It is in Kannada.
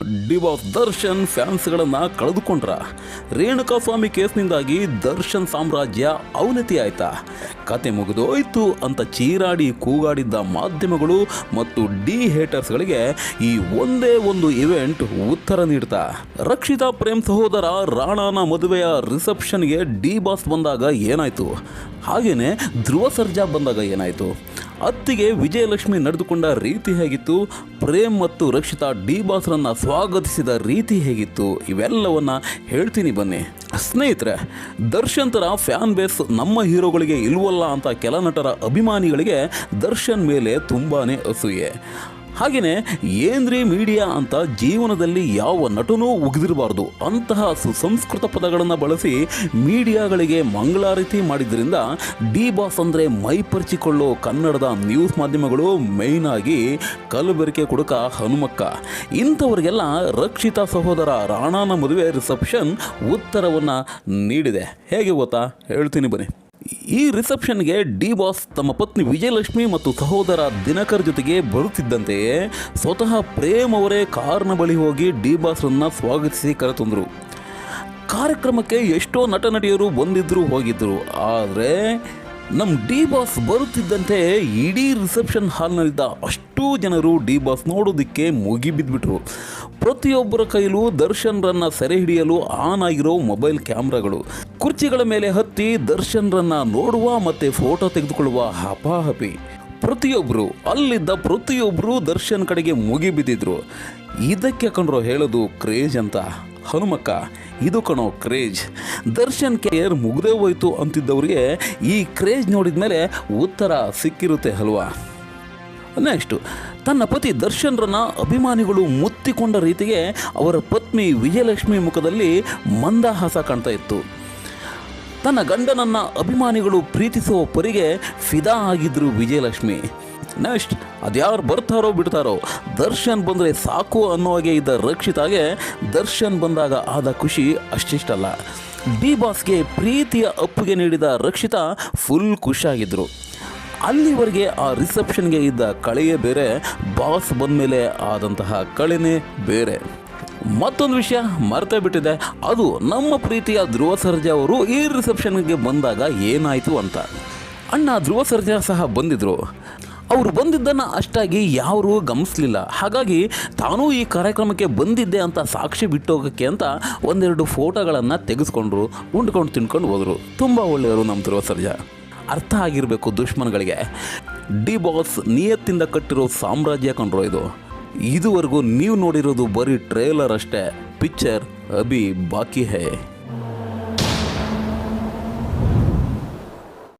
ಡಿವಾಸ್ ದರ್ಶನ್ ಫ್ಯಾನ್ಸ್ಗಳನ್ನು ಕಳೆದುಕೊಂಡ್ರ. ರೇಣುಕಾಸ್ವಾಮಿ ಕೇಸ್ನಿಂದಾಗಿ ದರ್ಶನ್ ಸಾಮ್ರಾಜ್ಯ ಅವನತಿ ಆಯ್ತಾ ಕತೆ ಮುಗಿದೋಯ್ತು ಅಂತ ಚೀರಾಡಿ ಕೂಗಾಡಿದ್ದ ಮಾಧ್ಯಮಗಳು ಮತ್ತು ಡಿ ಹೇಟರ್ಸ್ಗಳಿಗೆ ಈ ಒಂದೇ ಒಂದು ಇವೆಂಟ್ ಉತ್ತರ ನೀಡ್ತಾ. ರಕ್ಷಿತಾ ಪ್ರೇಮ್ ಸಹೋದರ ರಾಣಾನ ಮದುವೆಯ ರಿಸೆಪ್ಷನ್ಗೆ ಡಿ ಬಾಸ್ ಬಂದಾಗ ಏನಾಯ್ತು? ಹಾಗೆಯೇ ಧ್ರುವ ಸರ್ಜಾ ಬಂದಾಗ ಏನಾಯ್ತು? ಅತ್ತಿಗೆ ವಿಜಯಲಕ್ಷ್ಮಿ ನಡೆದುಕೊಂಡ ರೀತಿ ಹೇಗಿತ್ತು? ಪ್ರೇಮ್ ಮತ್ತು ರಕ್ಷಿತಾ ಡಿ ಬಾಸ್ರನ್ನು ಸ್ವಾಗತಿಸಿದ ರೀತಿ ಹೇಗಿತ್ತು? ಇವೆಲ್ಲವನ್ನ ಹೇಳ್ತೀನಿ ಬನ್ನಿ. ಸ್ನೇಹಿತರೆ ದರ್ಶನ್ ಥರ ಫ್ಯಾನ್ ಬೇಸ್ ನಮ್ಮ ಹೀರೋಗಳಿಗೆ ಇಲ್ವಲ್ಲ ಅಂತ ಕೆಲ ನಟರ ಅಭಿಮಾನಿಗಳಿಗೆ ದರ್ಶನ್ ಮೇಲೆ ತುಂಬಾ ಅಸೂಯೆ. ಹಾಗೆಯೇ ಏನ್ರಿ ಮೀಡಿಯಾ ಅಂತ ಜೀವನದಲ್ಲಿ ಯಾವ ನಟನೂ ಉಗಿದಿರಬಾರ್ದು. ಅಂತಹ ಸುಸಂಸ್ಕೃತ ಪದಗಳನ್ನು ಬಳಸಿ ಮೀಡಿಯಾಗಳಿಗೆ ಮಂಗಳಾರತಿ ಮಾಡಿದ್ರಿಂದ ಡಿ ಬಾಸ್ ಅಂದರೆ ಮೈಪರಿಚಿಕೊಳ್ಳೋ ಕನ್ನಡದ ನ್ಯೂಸ್ ಮಾಧ್ಯಮಗಳು ಮೇಯ್ನ್ ಆಗಿ ಕಲಬೆರಕೆ ಕುಡುಕ ಹನುಮಕ್ಕ. ಇಂಥವರಿಗೆಲ್ಲ ರಕ್ಷಿತ ಸಹೋದರ ರಾಣಾನ ಮದುವೆ ರಿಸೆಪ್ಷನ್ ಉತ್ತರವನ್ನು ನೀಡಿದೆ. ಹೇಗೆ ಗೊತ್ತಾ? ಹೇಳ್ತೀನಿ ಬನ್ನಿ. ಈ ರಿಸೆಪ್ಷನ್ಗೆ ಡಿ ಬಾಸ್ ತಮ್ಮ ಪತ್ನಿ ವಿಜಯಲಕ್ಷ್ಮಿ ಮತ್ತು ಸಹೋದರ ದಿನಕರ್ ಜೊತೆಗೆ ಬರುತ್ತಿದ್ದಂತೆಯೇ ಸ್ವತಃ ಪ್ರೇಮ್ ಅವರೇ ಕಾರ್ನ ಬಳಿ ಹೋಗಿ ಡಿ ಬಾಸ್ರನ್ನು ಸ್ವಾಗತಿಸಿ ಕರೆತಂದರು. ಕಾರ್ಯಕ್ರಮಕ್ಕೆ ಎಷ್ಟೋ ನಟ ನಟಿಯರು ಬಂದಿದ್ದರು ಹೋಗಿದ್ದರು ಆದರೆ ನಮ್ಮ ಡಿ ಬಾಸ್ ಬರುತ್ತಿದ್ದಂತೆ ಇಡೀ ರಿಸೆಪ್ಷನ್ ಹಾಲ್ನಲ್ಲಿದ್ದ ಅಷ್ಟೂ ಜನರು ಡಿ ಬಾಸ್ ನೋಡೋದಕ್ಕೆ ಮುಗಿಬಿದ್ಬಿಟ್ರು. ಪ್ರತಿಯೊಬ್ಬರ ಕೈಲೂ ದರ್ಶನ್ರನ್ನ ಸೆರೆ ಹಿಡಿಯಲು ಆನ್ ಆಗಿರೋ ಮೊಬೈಲ್ ಕ್ಯಾಮ್ರಾಗಳು. ಕುರ್ಚಿಗಳ ಮೇಲೆ ಹತ್ತಿ ದರ್ಶನ್ರನ್ನ ನೋಡುವ ಮತ್ತು ಫೋಟೋ ತೆಗೆದುಕೊಳ್ಳುವ ಹಪಾಹಪಿ. ಪ್ರತಿಯೊಬ್ಬರು ಅಲ್ಲಿದ್ದ ಪ್ರತಿಯೊಬ್ಬರು ದರ್ಶನ್ ಕಡೆಗೆ ಮುಗಿಬಿದ್ದಿದ್ರು. ಇದಕ್ಕೆ ಕಂಡ್ರೋ ಹೇಳೋದು ಕ್ರೇಜ್ ಅಂತ. ಹನುಮಕ್ಕ, ಇದು ಕಣೋ ಕ್ರೇಜ್. ದರ್ಶನ್ ಕೇರ್ ಮುಗ್ದೇ ಹೋಯ್ತು ಅಂತಿದ್ದವರಿಗೆ ಈ ಕ್ರೇಜ್ ನೋಡಿದ ಮೇಲೆ ಉತ್ತರ ಸಿಕ್ಕಿರುತ್ತೆ ಅಲ್ವಾ? ನೆಕ್ಸ್ಟು ತನ್ನ ಪತಿ ದರ್ಶನ್ರನ್ನ ಅಭಿಮಾನಿಗಳು ಮುತ್ತಿಕೊಂಡ ರೀತಿಗೆ ಅವರ ಪತ್ನಿ ವಿಜಯಲಕ್ಷ್ಮಿ ಮುಖದಲ್ಲಿ ಮಂದಹಾಸ ಕಾಣ್ತಾ ಇತ್ತು. ತನ್ನ ಗಂಡನನ್ನ ಅಭಿಮಾನಿಗಳು ಪ್ರೀತಿಸುವ ಪರಿಗೆ ಫಿದಾ ಆಗಿದ್ರು ವಿಜಯಲಕ್ಷ್ಮಿ. ನೆಕ್ಸ್ಟ್, ಅದ್ಯಾರು ಬರ್ತಾರೋ ಬಿಡ್ತಾರೋ, ದರ್ಶನ್ ಬಂದರೆ ಸಾಕು ಅನ್ನೋ ಹಾಗೆ ಇದ್ದ ರಕ್ಷಿತಾಗೆ ದರ್ಶನ್ ಬಂದಾಗ ಆದ ಖುಷಿ ಅಷ್ಟಿಷ್ಟಲ್ಲ. ಡಿ ಬಾಸ್ಗೆ ಪ್ರೀತಿಯ ಅಪ್ಪುಗೆ ನೀಡಿದ ರಕ್ಷಿತಾ ಫುಲ್ ಖುಷಿಯಾಗಿದ್ದರು ಅಲ್ಲಿವರೆಗೆ ಆ ರಿಸೆಪ್ಷನ್ಗೆ ಇದ್ದ ಕಳೆಯೇ ಬೇರೆ ಬಾಸ್ ಬಂದಮೇಲೆ ಆದಂತಹ ಕಳೆನೇ ಬೇರೆ. ಮತ್ತೊಂದು ವಿಷಯ ಮರ್ತೇ ಬಿಟ್ಟಿದೆ. ಅದು ನಮ್ಮ ಪ್ರೀತಿಯ ಧ್ರುವ ಸರ್ಜಾ ಅವರು ಈ ರಿಸೆಪ್ಷನ್ಗೆ ಬಂದಾಗ ಏನಾಯಿತು ಅಂತ. ಅಣ್ಣ ಧ್ರುವ ಸರ್ಜಾ ಸಹ ಬಂದಿದ್ದರು ಅವರು ಬಂದಿದ್ದನ್ನು ಅಷ್ಟಾಗಿ ಯಾರೂ ಗಮನಿಸಲಿಲ್ಲ. ಹಾಗಾಗಿ ತಾನೂ ಈ ಕಾರ್ಯಕ್ರಮಕ್ಕೆ ಬಂದಿದ್ದೆ ಅಂತ ಸಾಕ್ಷಿ ಬಿಟ್ಟೋಗೋಕ್ಕೆ ಅಂತ ಒಂದೆರಡು ಫೋಟೋಗಳನ್ನು ತೆಗೆಸ್ಕೊಂಡ್ರು, ಉಂಡ್ಕೊಂಡು ತಿನ್ಕೊಂಡು ಹೋದರು. ತುಂಬ ಒಳ್ಳೆಯವರು ನಮ್ಮ ಧ್ರುವ ಸರ್ಜಾ. ಅರ್ಥ ಆಗಿರಬೇಕು ದುಶ್ಮನ್ಗಳಿಗೆ ಡಿ ಬಾಸ್ ನಿಯತ್ತಿಂದ ಕಟ್ಟಿರೋ ಸಾಮ್ರಾಜ್ಯ ಕಂಡ್ರೋ ಇದು. ಇದುವರೆಗೂ ನೀವು ನೋಡಿರೋದು ಬರೀ ಟ್ರೇಲರ್ ಅಷ್ಟೇ. ಪಿಕ್ಚರ್ ಅಭಿ ಬಾಕಿ ಹೇ.